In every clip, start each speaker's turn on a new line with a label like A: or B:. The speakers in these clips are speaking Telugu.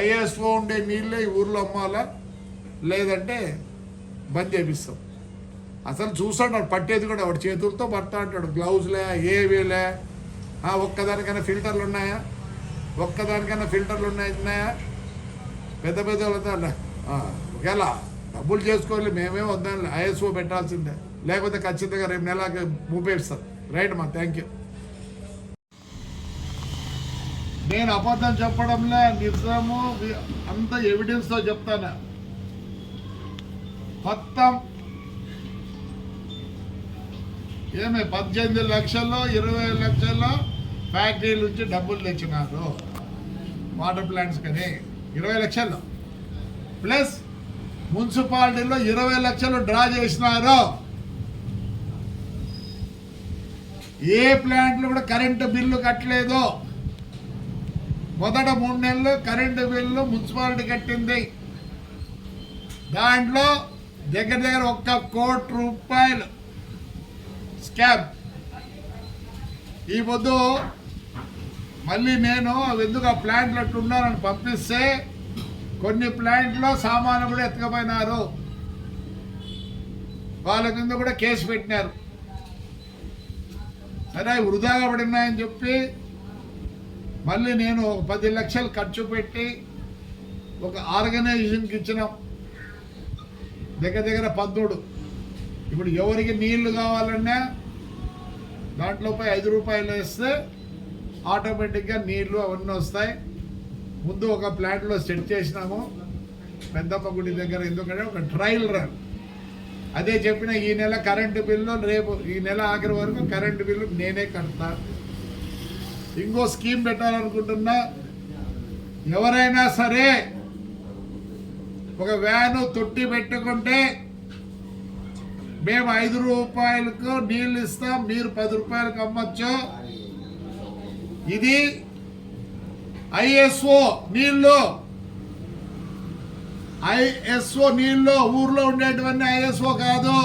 A: ఐఏఎస్ఓ ఉండే నీళ్ళే ఈ ఊర్లో అమ్మాలా? లేదంటే బంద్ చేపిస్తాం. అసలు చూసాడు పట్టేది కూడా వాడు చేతులతో పడతా అంటాడు. గ్లౌజ్లే ఏవీలే. ఒక్కదానికైనా ఫిల్టర్లు ఉన్నాయా? ఒక్కదానికైనా ఫిల్టర్లు ఉన్నాయి ఉన్నాయా? పెద్ద పెద్ద వాళ్ళతో ఒకవేళ డబ్బులు చేసుకోవాలి మేమే వద్దాం ఐఎస్ఓ పెట్టాల్సిందే. లేకపోతే ఖచ్చితంగా రేపు నెలకి మూపేస్తాం రైట్ మా థ్యాంక్ యూ. నేను అబద్ధం చెప్పడంలో నిజము అంత ఎవిడెన్స్తో చెప్తాను. మొత్తం ఏమి పద్దెనిమిది లక్షల్లో ఇరవై లక్షల్లో ఫ్యాక్టరీల నుంచి డబ్బులు తెచ్చినారు. వాటర్ ప్లాంట్స్ కానీ ఇరవై లక్షలు. ప్లస్ మున్సిపాలిటీలో ఇరవై లక్షలు డ్రా చేసినారు. ఏ ప్లాంట్లు కూడా కరెంటు బిల్లు కట్టలేదు. మొదట మూడు నెలలు కరెంటు బిల్లు మున్సిపాలిటీ కట్టింది. దాంట్లో దగ్గర దగ్గర ఒక్క కోటి రూపాయలు స్కామ్. ఈ పొద్దు మళ్ళీ నేను ఎందుకు ఆ ప్లాంట్లు అట్టు పంపిస్తే కొన్ని ప్లాంట్లో సామాను కూడా ఎత్తుకపోయినారు. వాళ్ళ కింద కూడా కేసు పెట్టినారు. సరే అవి వృధాగా పడినాయని చెప్పి మళ్ళీ నేను ఒక పది లక్షలు ఖర్చు పెట్టి ఒక ఆర్గనైజేషన్కి ఇచ్చినాం. దగ్గర దగ్గర పద్దుడు ఇప్పుడు ఎవరికి నీళ్ళు కావాలన్నా దాంట్లోపై ఐదు రూపాయలు వేస్తే ఆటోమేటిక్గా నీళ్ళు అవన్నీ వస్తాయి. ముందు ఒక ప్లాంట్లో సెట్ చేసినాము. పెద్దమ్మ గుడి దగ్గర ఎందుకంటే ఒక ట్రయల్ రన్. అదే చెప్పిన ఈ నెల కరెంటు బిల్లు రేపు ఈ నెల ఆఖరి వరకు కరెంటు బిల్లు నేనే కడతాను ఇంకో స్కీమ్ పెట్టాలనుకుంటున్నా. ఎవరైనా సరే ఒక వ్యాను తొట్టి పెట్టుకుంటే మేము ఐదు రూపాయలకు నీళ్ళు ఇస్తాం మీరు పది రూపాయలకు అమ్మచ్చు. ఇది ఐఎస్ఓ నీళ్ళు. ఐఎస్ఓ నీళ్ళు ఊర్లో ఉండేటివన్నీ ఐఎస్ఓ కాదు.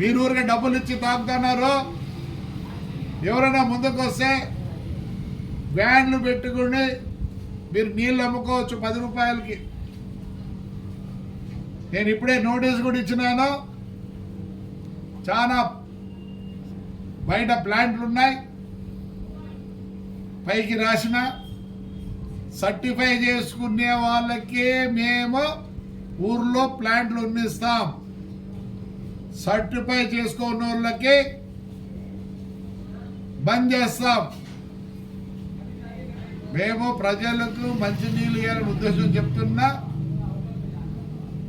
A: మీరు ఊరికే డబ్బులు ఇచ్చి తాగుతున్నారు. ఎవరైనా ముందుకు వస్తే వ్యాన్లు పెట్టుకుని మీరు నీళ్ళు అమ్ముకోవచ్చు పది రూపాయలకి. నేను ఇప్పుడే నోటీస్ కూడా ఇచ్చినాను. చాలా బయట ప్లాంట్లు ఉన్నాయి. పైకి రాసిన సర్టిఫై చేసుకునే వాళ్ళకి మేము ఊర్లో ప్లాంట్లు ఉన్నిస్తాం సర్టిఫై చేసుకున్న వాళ్ళకి బంద్ చేస్తాం. మేము ప్రజలకు మంచి నీళ్ళు ఇవ్వాలని ఉద్దేశం చెప్తున్నా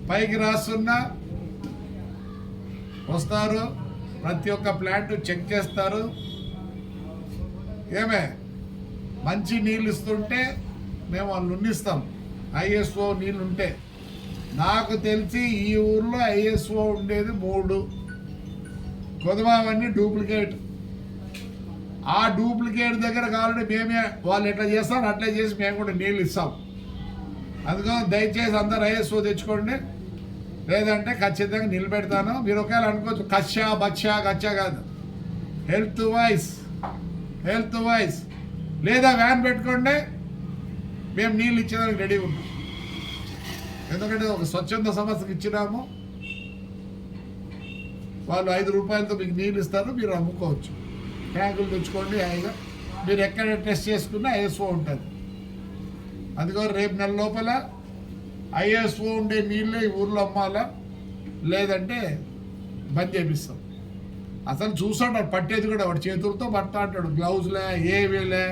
A: పైకి రాస్తున్నా. వస్తారు ప్రతి ఒక్క ప్లాంట్ చెక్ చేస్తారు. ఏమే మంచి నీళ్ళు ఇస్తుంటే మేము వాళ్ళు ఉన్నిస్తాం. ఐఎస్ఓ నీళ్ళు ఉంటే. నాకు తెలిసి ఈ ఊర్లో ఐఎస్ఓ ఉండేది మూడు. కొదమావన్నీ డూప్లికేట్. ఆ డూప్లికేట్ దగ్గర కావాలంటే మేమే వాళ్ళు ఎట్లా చేస్తాం అట్లా చేసి మేము కూడా నీళ్ళు ఇస్తాం. అందుకని దయచేసి అందరు ఐఎస్ఓ తెచ్చుకోండి. లేదంటే ఖచ్చితంగా నిలబెడతాను. మీరు ఒకవేళ అనుకోవచ్చు కచ్చా బచ్చా కచ్చ కాదు. హెల్త్ వైస్ హెల్త్ వైస్ లేదా వ్యాన్ పెట్టుకోండి. మేము నీళ్ళు ఇచ్చేదానికి రెడీ ఉన్నాం ఎందుకంటే ఒక స్వచ్ఛంద సంస్థకి ఇచ్చినాము. వాళ్ళు ఐదు రూపాయలతో మీకు నీళ్ళు ఇస్తారు మీరు అమ్ముకోవచ్చు. ట్యాంకులు తెచ్చుకోండి హాయిగా మీరు ఎక్కడ టెస్ట్ చేసుకున్నా ఐఎస్ఓ ఉంటుంది. అందుకని రేపు నెల లోపల ఐఎస్ఓ ఉండే నీళ్ళే ఈ ఊర్లో అమ్మాలా? లేదంటే బంద్ చేపిస్తాం. అసలు చూస్తాడు పట్టేది కూడా వాడు చేతులతో పడతా అంటాడు. గ్లౌజ్లే ఏవీలే?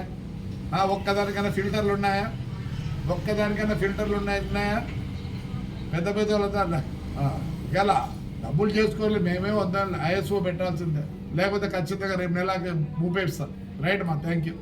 A: ఒక్కదానికైనా ఫిల్టర్లు ఉన్నాయా? ఒక్కదానికైనా ఫిల్టర్లు ఉన్నాయి ఉన్నాయా? పెద్ద పెద్ద వాళ్ళతో అలా, ఎలా డబ్బులు చేసుకోవాలి మేమే వద్దాం ఐఎస్ఓ పెట్టాల్సిందే. లేకపోతే ఖచ్చితంగా రేపు నెలకి మూపేస్తాం రైట్ మా థ్యాంక్ యూ